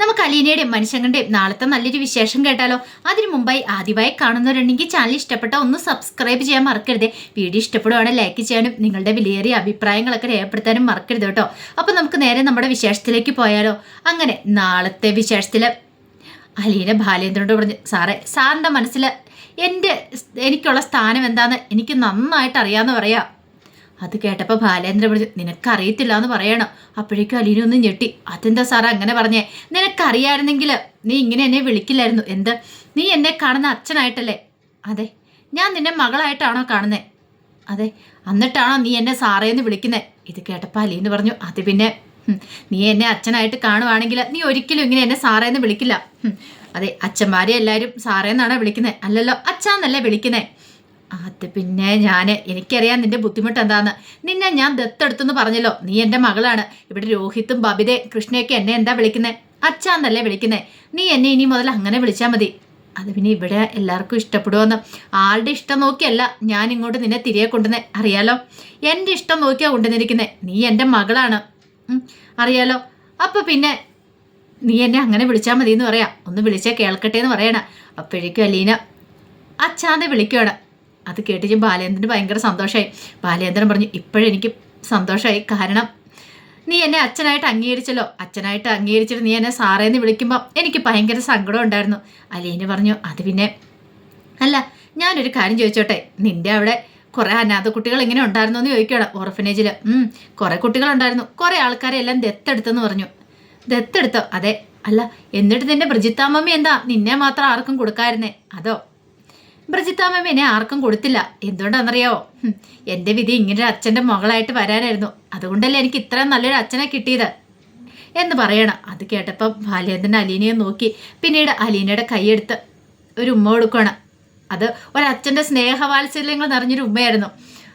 നമുക്ക് അലീനയുടെയും മനുഷ്യങ്ങളുടെയും നാളത്തെ നല്ലൊരു വിശേഷം കേട്ടാലോ? അതിനു മുമ്പായി ആദ്യമായി കാണുന്നവരുണ്ടെങ്കിൽ ചാനൽ ഇഷ്ടപ്പെട്ട ഒന്ന് സബ്സ്ക്രൈബ് ചെയ്യാൻ മറക്കരുത്. വീഡിയോ ഇഷ്ടപ്പെടുവാണെങ്കിൽ ലൈക്ക് ചെയ്യാനും നിങ്ങളുടെ വിലയേറിയ അഭിപ്രായങ്ങളൊക്കെ രേഖപ്പെടുത്താനും മറക്കരുത് കേട്ടോ. അപ്പോൾ നമുക്ക് നേരെ നമ്മുടെ വിശേഷത്തിലേക്ക് പോയാലോ? അങ്ങനെ നാളത്തെ വിശേഷത്തിൽ അലീന ബാലേന്ദ്രനോട് പറഞ്ഞു സാറേ സാറിന്റെ മനസ്സിൽ എന്റെ എനിക്കുള്ള സ്ഥാനം എന്താണെന്ന് എനിക്ക് നന്നായിട്ട് അറിയാമെന്ന് പറയാം. അത് കേട്ടപ്പോൾ ബാലേന്ദ്രൻ പറഞ്ഞു നിനക്കറിയത്തില്ല എന്ന് പറയണം. അപ്പോഴേക്കും അലീന ഒന്ന് ഞെട്ടി അതെന്താ സാറേ അങ്ങനെ പറഞ്ഞേ? നിനക്കറിയായിരുന്നെങ്കിൽ നീ ഇങ്ങനെ എന്നെ വിളിക്കില്ലായിരുന്നു. എന്ത്? നീ എന്നെ കാണുന്ന അച്ഛനായിട്ടല്ലേ? അതെ. ഞാൻ നിന്നെ മകളായിട്ടാണോ കാണുന്നത് അതെ. എന്നിട്ടാണോ നീ എന്നെ സാറേ എന്ന് വിളിക്കുന്നത് ഇത് കേട്ടപ്പോൾ അലീന്ന് പറഞ്ഞു അത് പിന്നെ നീ എന്നെ അച്ഛനായിട്ട് കാണുവാണെങ്കിൽ നീ ഒരിക്കലും ഇങ്ങനെ എന്നെ സാറേ എന്ന് വിളിക്കില്ല അതെ അച്ഛന്മാരെ എല്ലാവരും സാറേ എന്നാണോ വിളിക്കുന്നത് അല്ലല്ലോ അച്ഛാന്നല്ലേ വിളിക്കുന്നത് അത് പിന്നെ ഞാൻ എനിക്കറിയാം നിന്റെ ബുദ്ധിമുട്ട് എന്താന്ന്. നിന്നെ ഞാൻ ദത്തെടുത്തെന്ന് പറഞ്ഞല്ലോ. നീ എന്റെ മകളാണ്. ഇവിടെ രോഹിത്തും ബബിതേ കൃഷ്ണയൊക്കെ എന്നെ എന്താ വിളിക്കുന്നത് അച്ഛാന്നല്ലേ വിളിക്കുന്നത് നീ എന്നെ ഇനി മുതൽ അങ്ങനെ വിളിച്ചാൽ മതി. അത് പിന്നെ ഇവിടെ എല്ലാവർക്കും ഇഷ്ടപ്പെടുമെന്ന് ആളുടെ ഇഷ്ടം നോക്കിയല്ല ഞാൻ ഇങ്ങോട്ട് നിന്നെ തിരികെ കൊണ്ടുവന്നേ. അറിയാലോ? എന്റെ ഇഷ്ടം നോക്കിയാ കൊണ്ടുവന്നിരിക്കുന്നത് നീ എന്റെ മകളാണ്. അറിയാലോ? അപ്പോൾ പിന്നെ നീ എന്നെ അങ്ങനെ വിളിച്ചാൽ മതി എന്ന് പറയാം. ഒന്ന് വിളിച്ചാൽ കേൾക്കട്ടെ എന്ന് പറയണ. അപ്പോഴേക്കും അലീന അച്ഛാന്ന് വിളിക്കുകയാണ് അത് കേട്ടിട്ട് ബാലേന്ദ്രന് ഭയങ്കര സന്തോഷമായി ബാലേന്ദ്രൻ പറഞ്ഞു ഇപ്പോഴെനിക്ക് സന്തോഷമായി കാരണം നീ എന്നെ അച്ഛനായിട്ട് അംഗീകരിച്ചല്ലോ. അച്ഛനായിട്ട് അംഗീകരിച്ചിട്ട് നീ എന്നെ സാറേന്ന് വിളിക്കുമ്പോൾ എനിക്ക് ഭയങ്കര സങ്കടം ഉണ്ടായിരുന്നു. അലീന പറഞ്ഞു അത് പിന്നെ അല്ല ഞാനൊരു കാര്യം ചോദിച്ചോട്ടെ. നിന്റെ അവിടെ കുറേ അനാഥ കുട്ടികൾ എങ്ങനെ ഉണ്ടായിരുന്നു എന്ന് ചോദിക്കണം ഓർഫനേജിൽ കുറെ കുട്ടികളുണ്ടായിരുന്നു കുറേ ആൾക്കാരെ എല്ലാം ദത്തെടുത്തെന്ന് പറഞ്ഞു. ദത്തെടുത്തോ? അതെ. അല്ല എന്നിട്ട് നിന്റെ ബ്രജിത്താമ്മ എന്താ? നിന്നെ മാത്രം ആർക്കും കൊടുക്കായിരുന്നേ അതോ ബ്രജിത്താമ്മ എന്നെ ആർക്കും കൊടുത്തില്ല. എന്തുകൊണ്ടാണെന്നറിയാവോ? ഹും, എന്റെ വിധി ഇങ്ങനെ ഒരു അച്ഛന്റെ മകളായിട്ട് വരാനായിരുന്നു. അതുകൊണ്ടല്ലേ എനിക്ക് ഇത്രയും നല്ലൊരു അച്ഛനെ കിട്ടിയത്. എന്ന് പറയണം. അത് കേട്ടപ്പോൾ ബാലേന്ദ്രൻ അലീനയെ നോക്കി. പിന്നീട് അലീനയുടെ കൈയെടുത്ത് ഒരു ഉമ്മ കൊടുക്കുകയാണ് അത് ഒരച്ഛന്റെ സ്നേഹവാത്സല്യങ്ങൾ നിറഞ്ഞൊരു ഉമ്മയായിരുന്നു.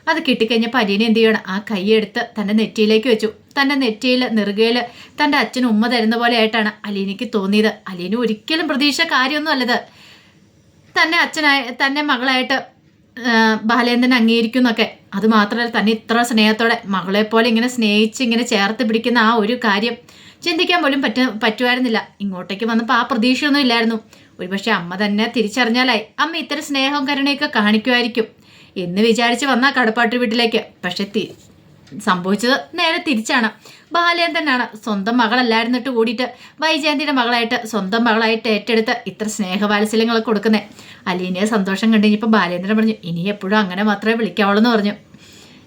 അത് കിട്ടിക്കഴിഞ്ഞപ്പോൾ അലീന എന്ത് ചെയ്യണം? ആ കൈയെടുത്ത് തന്റെ നെറ്റിയിലേക്ക് വെച്ചു. തന്റെ നെറ്റിയിൽ നെറുകയിൽ തന്റെ അച്ഛൻ ഉമ്മ തരുന്ന പോലെ ആയിട്ടാണ് അലീനയ്ക്ക് തോന്നിയത്. അലീന ഒരിക്കലും പ്രതീക്ഷ കാര്യമൊന്നും അല്ലത് തന്നെ അച്ഛനായി തന്നെ മകളായിട്ട് ബാലേന്ദ്രൻ അംഗീകരിക്കുന്നൊക്കെ. അത് മാത്രമല്ല തന്നെ ഇത്ര സ്നേഹത്തോടെ മകളെ പോലെ ഇങ്ങനെ സ്നേഹിച്ച് ഇങ്ങനെ ചേർത്ത് പിടിക്കുന്ന ആ ഒരു കാര്യം ചിന്തിക്കാൻ പോലും പറ്റ പറ്റുമായിരുന്നില്ല ഇങ്ങോട്ടേക്ക് വന്നപ്പോൾ ആ പ്രതീക്ഷയൊന്നും ഇല്ലായിരുന്നു. ഒരുപക്ഷെ അമ്മ തന്നെ തിരിച്ചറിഞ്ഞാലായി. അമ്മ ഇത്തരം സ്നേഹവും കരുണയൊക്കെ കാണിക്കുമായിരിക്കും എന്ന് വിചാരിച്ച് വന്ന കടപ്പാട്ട് വീട്ടിലേക്ക്. പക്ഷെ സംഭവിച്ചത് നേരെ തിരിച്ചാണ്. ബാലേന്ദ്രനാണ് സ്വന്തം മകളല്ലായിരുന്നിട്ട് കൂടിയിട്ട് വൈജയന്തിയുടെ മകളായിട്ട് സ്വന്തം മകളായിട്ട് ഏറ്റെടുത്ത് ഇത്ര സ്നേഹവാത്സല്യങ്ങളൊക്കെ കൊടുക്കുന്നത് അലീനയെ സന്തോഷം കണ്ടു കഴിഞ്ഞപ്പോൾ ബാലേന്ദ്രൻ പറഞ്ഞു ഇനി എപ്പോഴും അങ്ങനെ മാത്രമേ വിളിക്കാവുള്ളൂ എന്ന് പറഞ്ഞു.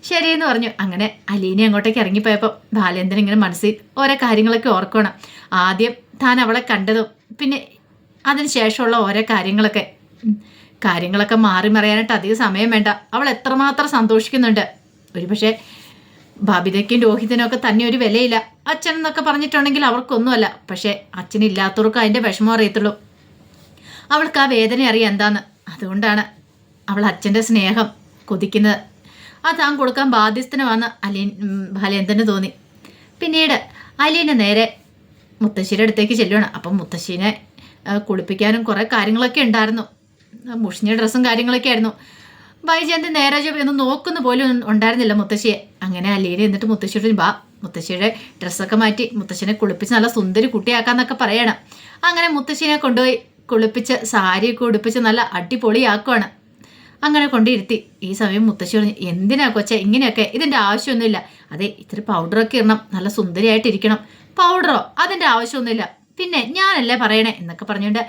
ശരിയെന്ന് പറഞ്ഞു. അങ്ങനെ അലീന അങ്ങോട്ടേക്ക് ഇറങ്ങിപ്പോയപ്പോൾ ബാലേന്ദ്രൻ ഇങ്ങനെ മനസ്സിൽ ഓരോ കാര്യങ്ങളൊക്കെ ഓർക്കണം. ആദ്യം താൻ അവളെ കണ്ടതും പിന്നെ അതിന് ശേഷമുള്ള ഓരോ കാര്യങ്ങളൊക്കെ. കാര്യങ്ങളൊക്കെ മാറി മറിയാനായിട്ട് അധികം സമയം വേണ്ട. അവൾ എത്രമാത്രം സന്തോഷിക്കുന്നുണ്ട്. ഒരുപക്ഷെ ബബിതയ്ക്കും രോഹിതിനും ഒക്കെ തന്നെ ഒരു വിലയില്ല. അച്ഛൻ എന്നൊക്കെ പറഞ്ഞിട്ടുണ്ടെങ്കിൽ അവർക്കൊന്നുമല്ല. പക്ഷേ അച്ഛനില്ലാത്തവർക്ക് അതിന്റെ വിഷമം അറിയത്തുള്ളൂ. അവൾക്ക് ആ വേദന അറിയാം എന്താന്ന്. അതുകൊണ്ടാണ് അവൾ അച്ഛന്റെ സ്നേഹം കൊതിക്കുന്നത്. അത് താൻ കൊടുക്കാൻ ബാധ്യസ്ഥനുമാണ് അലീൻ ഉം, ബാലേന്ദ്രന് തോന്നി. പിന്നീട് അലീനെ നേരെ മുത്തശ്ശിയുടെ അടുത്തേക്ക് ചെല്ലുകയാണ് അപ്പം മുത്തശ്ശീനെ കുളിപ്പിക്കാനും കുറേ കാര്യങ്ങളൊക്കെ ഉണ്ടായിരുന്നു. ആ, മുഷിഞ്ഞ ഡ്രസ്സും കാര്യങ്ങളൊക്കെ ആയിരുന്നു. വൈജയന്തി നേരെ എന്ന് ഒന്ന് നോക്കുന്ന പോലും ഉണ്ടായിരുന്നില്ല മുത്തശ്ശിയെ. അങ്ങനെ അലീന എന്നിട്ട് മുത്തശ്ശിയുടെ ബാ മുത്തശ്ശിയുടെ ഡ്രസ്സൊക്കെ മാറ്റി മുത്തശ്ശിനെ കുളിപ്പിച്ച് നല്ല സുന്ദരി കുട്ടിയാക്കാന്നൊക്കെ പറയണം. അങ്ങനെ മുത്തശ്ശിനെ കൊണ്ടുപോയി കുളിപ്പിച്ച് സാരിയൊക്കെ ഉടുപ്പിച്ച് നല്ല അടിപൊളിയാക്കുവാണ്. അങ്ങനെ കൊണ്ടിരുത്തി. ഈ സമയം മുത്തശ്ശി പറഞ്ഞു എന്തിനാ കൊച്ചെ ഇങ്ങനെയൊക്കെ? ഇതിന്റെ ആവശ്യമൊന്നുമില്ല. അതെ ഇത്തിരി പൗഡറൊക്കെ ഇടണം. നല്ല സുന്ദരിയായിട്ടിരിക്കണം. പൗഡറോ? അതിന്റെ ആവശ്യമൊന്നുമില്ല. പിന്നെ ഞാനല്ലേ പറയണേ? എന്നൊക്കെ പറഞ്ഞുകൊണ്ട്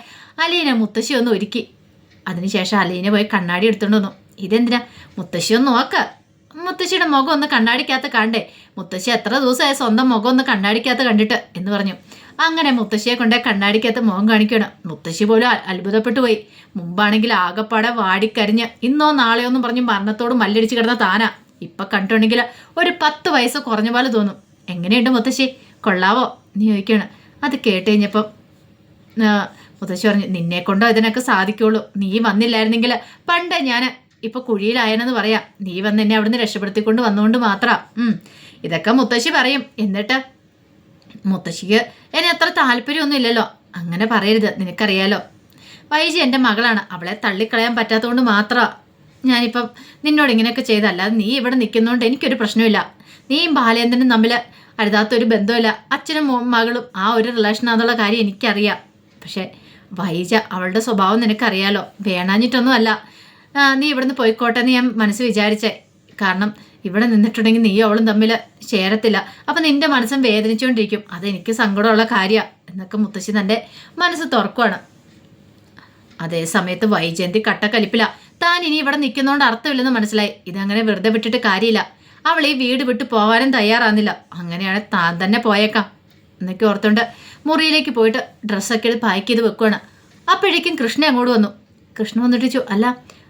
അലീനെ മുത്തശ്ശി ഒന്ന് ഒരുക്കി. അതിനുശേഷം അലീനെ പോയി കണ്ണാടി എടുത്തുകൊണ്ട് വന്നു. ഇതെന്തിനാ? മുത്തശ്ശി ഒന്ന് നോക്ക. മുത്തശ്ശിയുടെ മുഖം ഒന്ന് കണ്ണാടിക്കകത്ത് കണ്ടേ മുത്തശ്ശി എത്ര ദിവസമായി സ്വന്തം മുഖം ഒന്ന് കണ്ണാടിക്കകത്ത് കണ്ടിട്ട് എന്ന് പറഞ്ഞു. അങ്ങനെ മുത്തശ്ശിയെ കൊണ്ടേ കണ്ണാടിക്കകത്ത് മുഖം കാണിക്കണം മുത്തശ്ശി പോലും അത്ഭുതപ്പെട്ടു പോയി. മുമ്പാണെങ്കിൽ ആകപ്പാടെ വാടിക്കരിഞ്ഞ് ഇന്നോ നാളെയോ എന്നും പറഞ്ഞ് മരണത്തോട് മല്ലടിച്ച് കിടന്ന താനാ. ഇപ്പൊ കണ്ടിട്ടുണ്ടെങ്കിൽ ഒരു പത്ത് വയസ്സ് കുറഞ്ഞ പോലെ തോന്നും. എങ്ങനെയുണ്ട് മുത്തശ്ശി? കൊള്ളാവോ? നീ ചോദിക്കണം അത് കേട്ട് കഴിഞ്ഞപ്പം മുത്തശ്ശി പറഞ്ഞു നിന്നെ കൊണ്ടോ ഇതിനൊക്കെ സാധിക്കുള്ളൂ. നീ വന്നില്ലായിരുന്നെങ്കിൽ പണ്ട് ഞാൻ ഇപ്പൊ കുഴിയിലായെന്ന് പറയാം. നീ വന്ന് എന്നെ അവിടുന്ന് രക്ഷപ്പെടുത്തിക്കൊണ്ട് വന്നുകൊണ്ട് മാത്രം. ഇതൊക്കെ മുത്തശ്ശി പറയും. എന്നിട്ട് മുത്തശ്ശിക്ക് എന്നെ അത്ര താല്പര്യമൊന്നും ഇല്ലല്ലോ. അങ്ങനെ പറയരുത്. നിനക്കറിയാലോ. വൈജി എന്റെ മകളാണ്. അവളെ തള്ളിക്കളയാൻ പറ്റാത്തതുകൊണ്ട് മാത്രമാണ് ഞാനിപ്പം നിന്നോട് ഇങ്ങനെയൊക്കെ ചെയ്തല്ല നീ ഇവിടെ നിൽക്കുന്നതുകൊണ്ട് എനിക്കൊരു പ്രശ്നമില്ല. നീയും ബാലേന്ദ്രനും തമ്മിൽ അരുതാത്തൊരു ബന്ധമില്ല അച്ഛനും മകളും ആ ഒരു റിലേഷൻ ആണെന്നുള്ള കാര്യം എനിക്കറിയാം. പക്ഷേ വൈജ അവളുടെ സ്വഭാവം നിനക്കറിയാലോ. വേണാഞ്ഞിട്ടൊന്നും അല്ല നീ ഇവിടുന്ന് പോയിക്കോട്ടെ എന്ന് ഞാൻ മനസ്സ് വിചാരിച്ചേ. കാരണം ഇവിടെ നിന്നിട്ടുണ്ടെങ്കിൽ നീ അവളും തമ്മിൽ ചേരത്തില്ല. അപ്പം നിന്റെ മനസ്സും വേദനിച്ചുകൊണ്ടിരിക്കും. അതെനിക്ക് സങ്കടമുള്ള കാര്യമാണ് എന്നൊക്കെ മുത്തശ്ശി തന്റെ മനസ്സ് തുറക്കുവാണ്. അതേ സമയത്ത് വൈജയന്തി കട്ടക്കലിപ്പില്ല താൻ ഇനി ഇവിടെ നിൽക്കുന്നതുകൊണ്ട് അർത്ഥമില്ലെന്ന് മനസ്സിലായി. ഇതങ്ങനെ വെറുതെ വിട്ടിട്ട് കാര്യമില്ല. അവൾ ഈ വീട് വിട്ട് പോകാനും തയ്യാറാകുന്നില്ല. അങ്ങനെയാണ് താൻ തന്നെ പോയേക്കാം എന്നൊക്കെ ഓർത്തുകൊണ്ട് മുറിയിലേക്ക് പോയിട്ട് ഡ്രസ്സൊക്കെ പാക്ക് ചെയ്ത് വെക്കുവാണ്. അപ്പോഴേക്കും കൃഷ്ണ അങ്ങോട്ട് വന്നു. കൃഷ്ണ വന്നിട്ട് അല്ല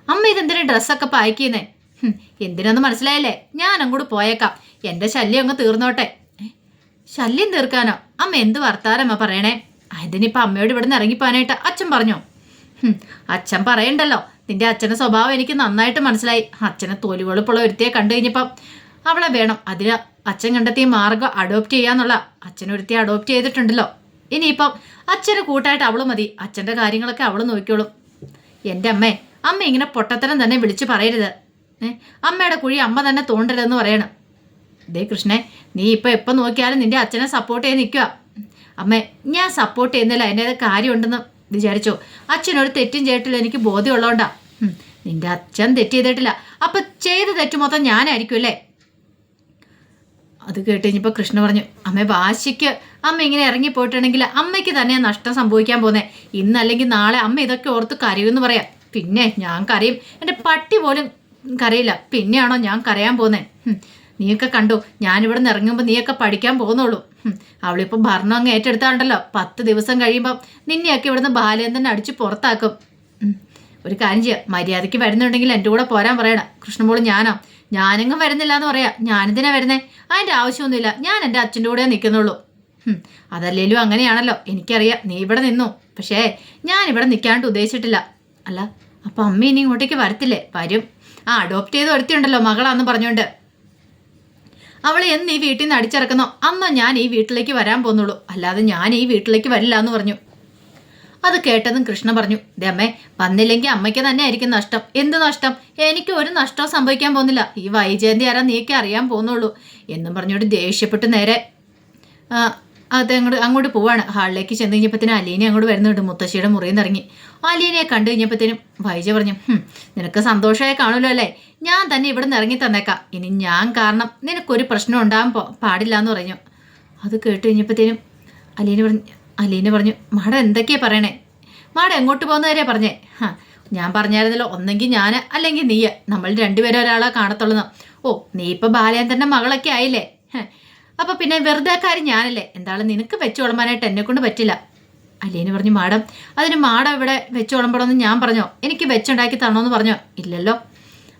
അമ്മ ഇതെന്തിനാ ഡ്രസ്സൊക്കെ മനസ്സിലായില്ലേ എന്തിനാന്ന് മനസ്സിലായല്ലേ? ഞാൻ അങ്ങോട്ട് പോയേക്കാം. എന്റെ ശല്യം അങ്ങ് തീർന്നോട്ടെ. ശല്യം തീർക്കാനോ? അമ്മ എന്ത് വർത്താനമ്മ പറയണേ? അതിനിപ്പോൾ അമ്മയോട് ഇവിടെ നിന്ന് ഇറങ്ങിപ്പോകാനായിട്ട് അച്ഛൻ പറഞ്ഞോ? അച്ഛൻ പറയണ്ടല്ലോ. നിന്റെ അച്ഛന്റെ സ്വഭാവം എനിക്ക് നന്നായിട്ട് മനസ്സിലായി. അച്ഛനെ തൊലിവെളുപ്പുള്ള ഒരുത്തിയെ കണ്ടു കഴിഞ്ഞപ്പം അവളെ വേണം. അതിന് അച്ഛൻ കണ്ടെത്തിയ മാർഗം അഡോപ്റ്റ് ചെയ്യാന്നുള്ള. അച്ഛൻ ഒരുത്തിയെ അഡോപ്റ്റ് ചെയ്തിട്ടുണ്ടല്ലോ. ഇനിയിപ്പം അച്ഛന് കൂട്ടായിട്ട് അവൾ മതി. അച്ഛന്റെ കാര്യങ്ങളൊക്കെ അവൾ നോക്കിയോളും എന്റെ അമ്മേ അമ്മ ഇങ്ങനെ പൊട്ടത്തരം തന്നെ വിളിച്ചു പറയരുത്. അമ്മയുടെ കുഴി അമ്മ തന്നെ തോണ്ടരുതെന്ന് പറയണം. ദേ കൃഷ്ണേ നീ ഇപ്പം എപ്പം നോക്കിയാലും നിന്റെ അച്ഛനെ സപ്പോർട്ട് ചെയ്ത് നിൽക്കുക അമ്മേ ഞാൻ സപ്പോർട്ട് ചെയ്യുന്നില്ല. അതിന്റെ കാര്യമുണ്ടെന്ന് വിചാരിച്ചോ? അച്ഛനൊരു തെറ്റും ചെയ്തിട്ടില്ല. എനിക്ക് ബോധ്യമുള്ളതുകൊണ്ടാ. നിന്റെ അച്ഛൻ തെറ്റ് ചെയ്തിട്ടില്ല. അപ്പം ചെയ്ത തെറ്റ് മൊത്തം ഞാനായിരിക്കും അല്ലേ? അത് കേട്ട് കഴിഞ്ഞപ്പോൾ കൃഷ്ണ പറഞ്ഞു അമ്മ വാശിക്ക് അമ്മ ഇങ്ങനെ ഇറങ്ങിപ്പോയിട്ടുണ്ടെങ്കിൽ അമ്മയ്ക്ക് തന്നെ നഷ്ടം സംഭവിക്കാൻ പോകുന്നത് ഇന്നല്ലെങ്കിൽ നാളെ അമ്മ ഇതൊക്കെ ഓർത്ത് കരയുമെന്ന് പറയാം. പിന്നെ ഞാൻ കരയും. എന്റെ പട്ടി പോലും കരയില്ല. പിന്നെയാണോ ഞാൻ കരയാൻ പോകുന്നത് നീയൊക്കെ കണ്ടു. ഞാനിവിടെ നിന്ന് ഇറങ്ങുമ്പോൾ നീയൊക്കെ പഠിക്കാൻ പോകുന്നുള്ളൂ. അവളിപ്പോൾ ഭരണം അങ്ങ് ഏറ്റെടുത്താണ്ടല്ലോ. പത്ത് ദിവസം കഴിയുമ്പോൾ നിന്നെയൊക്കെ ഇവിടുന്ന് ബാലേന്ദ്രൻ അടിച്ച് പുറത്താക്കും. ഒരു കാര്യം ചെയ്യാം. മര്യാദയ്ക്ക് വരുന്നുണ്ടെങ്കിൽ എന്റെ കൂടെ പോരാൻ പറയണം. കൃഷ്ണമോൾ ഞാനാ. ഞാനെങ്ങും വരുന്നില്ല എന്ന് പറയാം. ഞാനെന്തിനാ വരുന്നേ? അതിന്റെ ആവശ്യമൊന്നുമില്ല. ഞാൻ എന്റെ അച്ഛന്റെ കൂടെ നിൽക്കുന്നുള്ളൂ. അതല്ലേലും അങ്ങനെയാണല്ലോ. എനിക്കറിയാം. നീ ഇവിടെ നിന്നു. പക്ഷേ ഞാൻ ഇവിടെ നിൽക്കാണ്ട് ഉദ്ദേശിച്ചിട്ടില്ല. അല്ല അപ്പം അമ്മ ഇനി ഇങ്ങോട്ടേക്ക് വരത്തില്ലേ? വരും. ആ അഡോപ്റ്റ് ചെയ്ത് ഒരുത്തിയുണ്ടല്ലോ മകളാന്ന് പറഞ്ഞുകൊണ്ട്. അവൾ എന്ന് ഈ വീട്ടിൽ നിന്ന് അടിച്ചിറക്കുന്നോ. അന്ന് ഞാൻ ഈ വീട്ടിലേക്ക് വരാൻ പോകുന്നുള്ളൂ അല്ലാതെ ഞാൻ ഈ വീട്ടിലേക്ക് വരില്ല എന്ന് പറഞ്ഞു. അത് കേട്ടതും കൃഷ്ണ പറഞ്ഞു ദേ അമ്മേ വന്നില്ലെങ്കിൽ അമ്മയ്ക്ക് തന്നെ ആയിരിക്കും നഷ്ടം. എന്ത് നഷ്ടം? എനിക്ക് ഒരു നഷ്ടവും സംഭവിക്കാൻ പോകുന്നില്ല. ഈ വൈജയന്തി ആരാ നീക്കെ അറിയാൻ പോകുന്നുള്ളൂ. എന്നും പറഞ്ഞോട്ട് ദേഷ്യപ്പെട്ട് നേരെ അത് അങ്ങോട്ട് അങ്ങോട്ട് പോവാണ്. ഹാളിലേക്ക് ചെന്ന് കഴിഞ്ഞപ്പോഴത്തേനും അലീനെ അങ്ങോട്ട് വരുന്നുണ്ട്. മുത്തശ്ശിയുടെ മുറിയിൽ നിന്ന് ഇറങ്ങി. അലീനയെ കണ്ടു കഴിഞ്ഞപ്പോഴത്തേനും വൈജ പറഞ്ഞു "ഹും, നിനക്ക് സന്തോഷമായി കാണുമല്ലോ അല്ലേ? ഞാൻ തന്നെ ഇവിടെ നിന്ന് ഇറങ്ങി തന്നേക്കാം. ഇനി ഞാൻ കാരണം നിനക്കൊരു പ്രശ്നം ഉണ്ടാകാൻ പാടില്ല എന്ന് പറഞ്ഞു. അത് കേട്ട് കഴിഞ്ഞപ്പോഴത്തേനും അലീന പറഞ്ഞു അലീന പറഞ്ഞു മാഡം എന്തൊക്കെയാ പറയണേ? മാഡം എങ്ങോട്ട് പോകുന്ന വരെയാണ് പറഞ്ഞേ? ഞാൻ പറഞ്ഞായിരുന്നല്ലോ ഒന്നെങ്കിൽ ഞാൻ അല്ലെങ്കിൽ നീ നമ്മൾ രണ്ടുപേരും ഒരാളെ കാണത്തുള്ളൂ ഓ നീ ഇപ്പം തന്നെ മകളൊക്കെ ആയില്ലേ? ഹെ. അപ്പൊ പിന്നെ വെറുതെ കാര്യം ഞാനല്ലേ? എന്താണ് നിനക്ക് വെച്ച് എന്നെ കൊണ്ട് പറ്റില്ല. അല്ലേന് പറഞ്ഞു മാഡം അതിന് മാഡം ഇവിടെ വെച്ച് വിളമ്പണമെന്ന് ഞാൻ പറഞ്ഞോ? എനിക്ക് വെച്ചുണ്ടാക്കി തരണമെന്ന് പറഞ്ഞോ? ഇല്ലല്ലോ.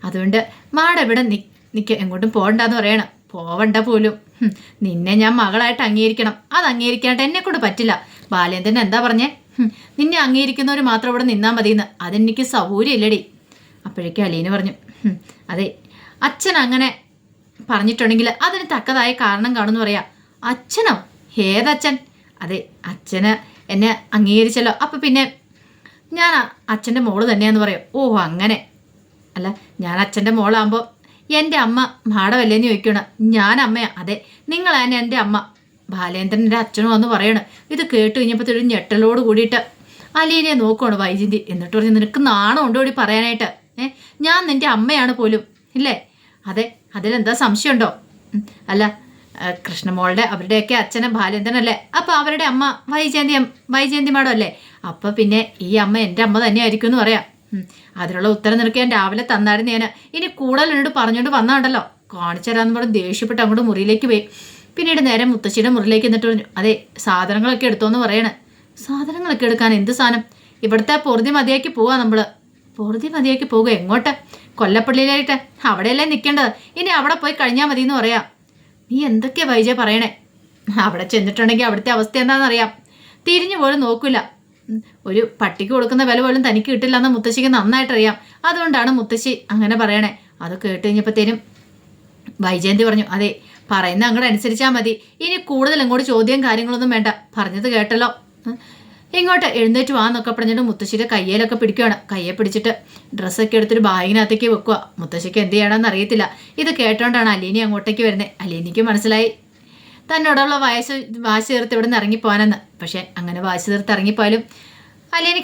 അതുകൊണ്ട് മാഡം ഇവിടെ നി നിൽക്ക എങ്ങോട്ടും പോകണ്ടെന്ന് പറയണം. പോവണ്ട പോലും. നിന്നെ ഞാൻ മകളായിട്ട് അംഗീകരിക്കണം. അത് അംഗീകരിക്കാനായിട്ട് എന്നെ കൊണ്ട് പറ്റില്ല. ബാലേന്ദ്രൻ എന്താ പറഞ്ഞേ? നിന്നെ അംഗീകരിക്കുന്നവർ മാത്രം ഇവിടെ നിന്നാൽ മതിയെന്ന്. അതെനിക്ക് സൗകര്യം ഇല്ലടി അപ്പോഴേക്കും അലീന പറഞ്ഞു "ഹും, അതെ അച്ഛൻ അങ്ങനെ പറഞ്ഞിട്ടുണ്ടെങ്കിൽ അതിന് തക്കതായ കാരണം കാണുമെന്ന് പറയാം. അച്ഛനോ? ഏതച്ഛൻ? അതെ അച്ഛന് എന്നെ അംഗീകരിച്ചല്ലോ. അപ്പം പിന്നെ ഞാൻ അച്ഛന്റെ മോൾ തന്നെയാന്ന് പറയും. ഓ അങ്ങനെ. അല്ല ഞാൻ അച്ഛന്റെ മോളാകുമ്പോൾ എന്റെ അമ്മ മാടമല്ലേന്ന് ചോദിക്കണം ഞാൻ അമ്മയാ. അതെ നിങ്ങളാണ് എന്റെ അമ്മ. ബാലേന്ദ്രന്റെ അച്ഛനോ എന്ന് പറയണം. ഇത് കേട്ട് കഴിഞ്ഞപ്പോഴത്തേക്കും ഞെട്ടലോട് കൂടിയിട്ട് അലീനെ നോക്കുവാണ് വൈജന്തി എന്നിട്ട് പറഞ്ഞു നിനക്ക് നാണം ഉണ്ടോടി പറയാനായിട്ട്? ഏ ഞാൻ നിന്റെ അമ്മയാണ് പോലും. ഇല്ലേ? അതെ അതിലെന്താ സംശയമുണ്ടോ? അല്ല കൃഷ്ണമോളുടെ അവരുടെയൊക്കെ അച്ഛനും ബാലേന്ദ്രനല്ലേ? അപ്പോൾ അവരുടെ അമ്മ വൈജയന്തി വൈജയന്തി മാഡം അല്ലേ അപ്പോൾ പിന്നെ ഈ അമ്മ എന്റെ അമ്മ തന്നെയായിരിക്കും എന്ന് പറയാം അതിനുള്ള ഉത്തരം നിനക്ക് ഞാൻ രാവിലെ തന്നായിരുന്നു ഞാൻ ഇനി കൂടുതൽ എന്നോട് പറഞ്ഞുകൊണ്ട് വന്നാണ്ടല്ലോ. കാണിച്ചു പറഞ്ഞ് ദേഷ്യപ്പെട്ട് അങ്ങോട്ട് മുറിയിലേക്ക് പോയി. പിന്നീട് നേരെ മുത്തശ്ശിയുടെ മുറിയിലേക്ക് എന്നിട്ട് പറഞ്ഞു അതെ സാധനങ്ങളൊക്കെ എടുത്തോന്ന് പറയണേ. സാധനങ്ങളൊക്കെ എടുക്കാൻ എന്ത് സാധനം? ഇവിടുത്തെ പൊറുതി മതിയാക്കി പോവാ നമ്മൾ. പൊറുതി മതിയാക്കി പോകുക എങ്ങോട്ട്? കൊല്ലപ്പള്ളിയിലായിട്ട്. അവിടെയല്ലേ നിൽക്കേണ്ടത് ഇനി അവിടെ പോയി കഴിഞ്ഞാൽ മതി എന്ന് പറയാം. നീ എന്തൊക്കെയാ വൈജ പറയണേ? അവിടെ ചെന്നിട്ടുണ്ടെങ്കിൽ അവിടുത്തെ അവസ്ഥ എന്താണെന്നറിയാം. തിരിഞ്ഞു പോലും നോക്കില്ല ഒരു പട്ടിക്ക് കൊടുക്കുന്ന വില പോലും തനിക്ക് കിട്ടില്ല എന്ന് മുത്തശ്ശിക്ക് നന്നായിട്ടറിയാം. അതുകൊണ്ടാണ് മുത്തശ്ശി അങ്ങനെ പറയണേ. അത് കേട്ട് കഴിഞ്ഞപ്പോഴത്തേനും വൈജയന്തി പറഞ്ഞു അതെ പറയുന്ന അങ്ങോട്ട് അനുസരിച്ചാൽ മതി. ഇനി കൂടുതൽ അങ്ങോട്ട് ചോദ്യം കാര്യങ്ങളൊന്നും വേണ്ട. പറഞ്ഞത് കേട്ടല്ലോ. ഇങ്ങോട്ട് എഴുന്നേറ്റ് വാന്നൊക്കെ പറഞ്ഞിട്ട് മുത്തശ്ശിയുടെ കയ്യിലൊക്കെ പിടിക്കുകയാണ് കയ്യെ പിടിച്ചിട്ട് ഡ്രസ്സൊക്കെ എടുത്തിട്ട് ബാഗിനകത്തേക്ക് വെക്കുക മുത്തശ്ശിക്ക് എന്ത് ചെയ്യണമെന്ന് അറിയത്തില്ല. ഇത് കേട്ടോണ്ടാണ് അലീനി അങ്ങോട്ടേക്ക് വരുന്നത് അലീനിക്ക് മനസ്സിലായി. തന്നോടുള്ള വയസ്സ് വാശി തീർത്ത് ഇവിടെ നിന്ന് ഇറങ്ങിപ്പോകാനെന്ന് പക്ഷേ അങ്ങനെ വാശി തീർത്ത് ഇറങ്ങിപ്പോയാലും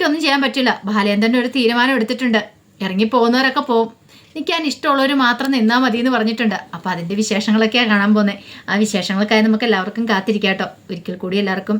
ഒന്നും ചെയ്യാൻ പറ്റില്ല. ബാലേന്ദ്രന്റെ ഒരു തീരുമാനം എടുത്തിട്ടുണ്ട്. ഇറങ്ങി പോകുന്നവരൊക്കെ പോവും. നിൽക്കാൻ ഇഷ്ടമുള്ളവർ മാത്രം നിന്നാൽ മതി എന്ന് പറഞ്ഞിട്ടുണ്ട്. അപ്പോൾ അതിന്റെ വിശേഷങ്ങളൊക്കെയാണ് കാണാൻ പോകുന്നത് ആ വിശേഷങ്ങൾക്കായി നമുക്ക് എല്ലാവർക്കും കാത്തിരിക്കാം കേട്ടോ ഒരിക്കൽ കൂടി എല്ലാവർക്കും